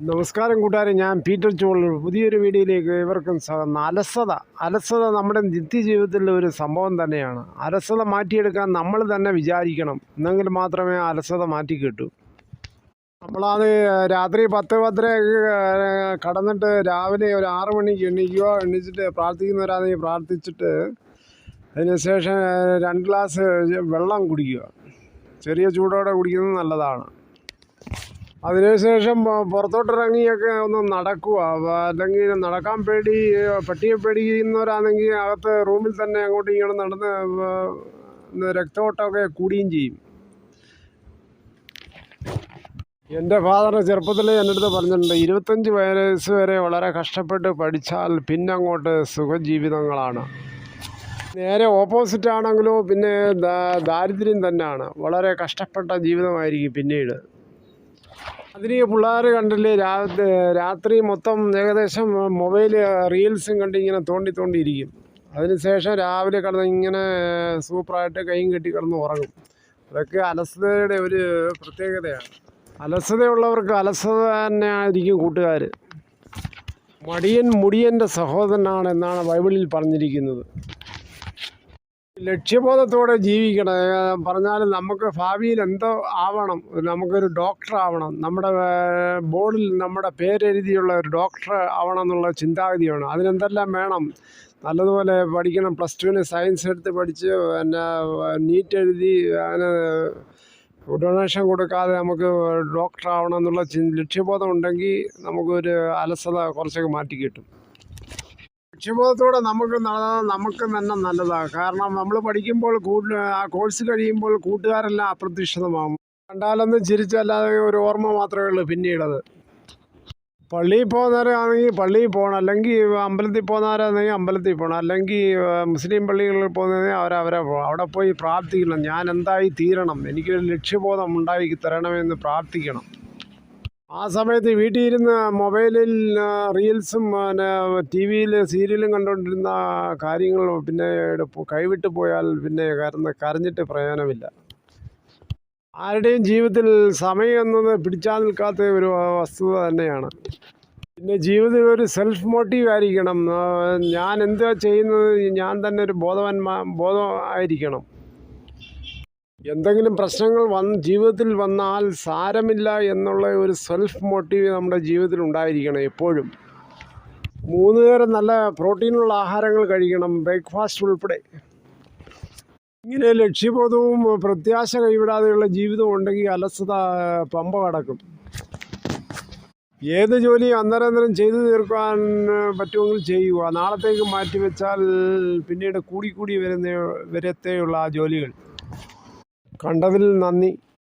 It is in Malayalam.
നമസ്കാരം കൂട്ടുകാരെ ഞാൻ പീറ്റർ ചോളൂർ പുതിയൊരു വീഡിയോയിലേക്ക് ഇവർക്കും അലസത. അലസത നമ്മുടെ നിത്യജീവിതത്തിലെ ഒരു സംഭവം തന്നെയാണ്. അലസത മാറ്റിയെടുക്കാൻ നമ്മൾ തന്നെ വിചാരിക്കണം. എന്നെങ്കിൽ മാത്രമേ അലസത മാറ്റി കിട്ടൂ. നമ്മളത് രാത്രി പത്ത് പത്തരയൊക്കെ കടന്നിട്ട് രാവിലെ ഒരു ആറ് മണിക്ക് എണീക്കുക എണീച്ചിട്ട് പ്രാർത്ഥിക്കുന്നവരാണെങ്കിൽ പ്രാർത്ഥിച്ചിട്ട് അതിനുശേഷം രണ്ട് ഗ്ലാസ് വെള്ളം കുടിക്കുക. ചെറിയ ചൂടോടെ കുടിക്കുന്നത് നല്ലതാണ്. അതിനുശേഷം പുറത്തോട്ടിറങ്ങിയൊക്കെ ഒന്ന് നടക്കുക അല്ലെങ്കിൽ നടക്കാൻ പേടി പട്ടിയെ പേടിക്കുന്നവരാണെങ്കിൽ അകത്ത് റൂമിൽ തന്നെ അങ്ങോട്ടും ഇങ്ങോട്ടും നടന്ന് രക്തമോട്ടമൊക്കെ കൂടിയും ചെയ്യും. എന്റെ ഫാദർ ചെറുപ്പത്തിൽ എന്റെ അടുത്ത് പറഞ്ഞിട്ടുണ്ട് ഇരുപത്തഞ്ച് വയസ്സ് വരെ വളരെ കഷ്ടപ്പെട്ട് പഠിച്ചാൽ പിന്നെ അങ്ങോട്ട് സുഖജീവിതങ്ങളാണ്. നേരെ ഓപ്പോസിറ്റ് ആണെങ്കിലോ പിന്നെ ദാരിദ്ര്യം തന്നെയാണ്. വളരെ കഷ്ടപ്പെട്ട ജീവിതമായിരിക്കും പിന്നീട്. അതിന് ഈ പിള്ളേർ കണ്ടില്ലേ? രാത്രി മൊത്തം ഏകദേശം മൊബൈൽ റീൽസും കണ്ട് ഇങ്ങനെ തോണ്ടി തോണ്ടിയിരിക്കും അതിനുശേഷം രാവിലെ കടന്ന് ഇങ്ങനെ സൂപ്പറായിട്ട് കൈയും കെട്ടി കിടന്ന് ഉറങ്ങും. അതൊക്കെ അലസതയുടെ ഒരു പ്രത്യേകതയാണ്. അലസതയുള്ളവർക്ക് അലസത തന്നെ ആയിരിക്കും കൂട്ടുകാർ മടിയൻ മുടിയന്റെ സഹോദരനാണ് എന്നാണ് ബൈബിളിൽ പറഞ്ഞിരിക്കുന്നത്. ലക്ഷ്യബോധത്തോടെ ജീവിക്കണം. പറഞ്ഞാൽ നമുക്ക് ഭാവിയിൽ എന്തോ ആവണം. നമുക്കൊരു ഡോക്ടർ ആവണം. നമ്മുടെ ബോർഡിൽ നമ്മുടെ പേരെഴുതിയുള്ള ഒരു ഡോക്ടർ ആവണം എന്നുള്ള ചിന്താഗതിയാണ്. അതിനെന്തെല്ലാം വേണം? നല്ലതുപോലെ പഠിക്കണം. പ്ലസ് ടുവിന് സയൻസ് എടുത്ത് പഠിച്ച് പിന്നെ നീറ്റ് എഴുതി അതിന് ഡൊണേഷൻ കൊടുക്കാതെ നമുക്ക് ഡോക്ടർ ആവണം എന്നുള്ള ലക്ഷ്യബോധം ഉണ്ടെങ്കിൽ നമുക്കൊരു അലസത കുറച്ചൊക്കെ മാറ്റി കിട്ടും. ലക്ഷ്യബോധത്തോടെ നമുക്ക് നമുക്ക് തന്നെ നല്ലതാണ്. കാരണം നമ്മൾ പഠിക്കുമ്പോൾ കൂട്ട് ആ കോഴ്സ് കഴിയുമ്പോൾ കൂട്ടുകാരെല്ലാം അപ്രത്യക്ഷിതമാകും കണ്ടാലൊന്നും ചിരിച്ചല്ലാതെ ഒരു ഓർമ്മ മാത്രമേ ഉള്ളൂ പിന്നീടത്. പള്ളിയിൽ പോകുന്നവരാണെങ്കിൽ പള്ളിയിൽ പോകണം. അല്ലെങ്കിൽ അമ്പലത്തിൽ പോകുന്നവരാണെങ്കിൽ അമ്പലത്തിൽ പോകണം. അല്ലെങ്കിൽ മുസ്ലിം പള്ളികളിൽ പോകുന്നതിന് അവരവരെ പോകണം. അവിടെ പോയി പ്രാർത്ഥിക്കണം. ഞാൻ എന്തായി തീരണം? എനിക്കൊരു ലക്ഷ്യബോധം ഉണ്ടായി തരണമെന്ന് പ്രാർത്ഥിക്കണം. ആ സമയത്ത് വീട്ടിൽ ഇരുന്ന് മൊബൈലിൽ റീൽസും പിന്നെ ടി വിയിൽ സീരിയലും കണ്ടുകൊണ്ടിരുന്ന കാര്യങ്ങൾ പിന്നെ കൈവിട്ട് പോയാൽ പിന്നെ കരന്ന് കരഞ്ഞിട്ട് പ്രയോജനമില്ല. ആരുടെയും ജീവിതത്തിൽ സമയം എന്നത് പിടിച്ചാൽ നിൽക്കാത്ത ഒരു വസ്തുത തന്നെയാണ്. പിന്നെ ജീവിതത്തിൽ ഒരു സെൽഫ് മോട്ടീവ് ആയിരിക്കണം ഞാൻ എന്താ ചെയ്യുന്നത്? ഞാൻ തന്നെ ഒരു ബോധവാന്മാ ബോധം ആയിരിക്കണം. എന്തെങ്കിലും പ്രശ്നങ്ങൾ വന്ന് ജീവിതത്തിൽ വന്നാൽ സാരമില്ല എന്നുള്ള ഒരു സെൽഫ് മോട്ടീവ് നമ്മുടെ ജീവിതത്തിൽ ഉണ്ടായിരിക്കണം എപ്പോഴും. മൂന്ന് നേരം നല്ല പ്രോട്ടീനുള്ള ആഹാരങ്ങൾ കഴിക്കണം ബ്രേക്ക്ഫാസ്റ്റ് ഉൾപ്പെടെ. ഇങ്ങനെ ലക്ഷ്യബോധവും പ്രത്യാശ കൈവിടാതെയുള്ള ജീവിതം ഉണ്ടെങ്കിൽ അലസത പമ്പ കടക്കും. ഏത് ജോലി അന്നേരം അന്നേരം ചെയ്തു തീർക്കാൻ പറ്റുമെങ്കിൽ ചെയ്യുക. നാളത്തേക്ക് മാറ്റിവെച്ചാൽ പിന്നീട് കൂടിക്കൂടി കൂടി വരുന്ന വരത്തെയുള്ള ആ ജോലികൾ. കണ്ടതിൽ നന്ദി.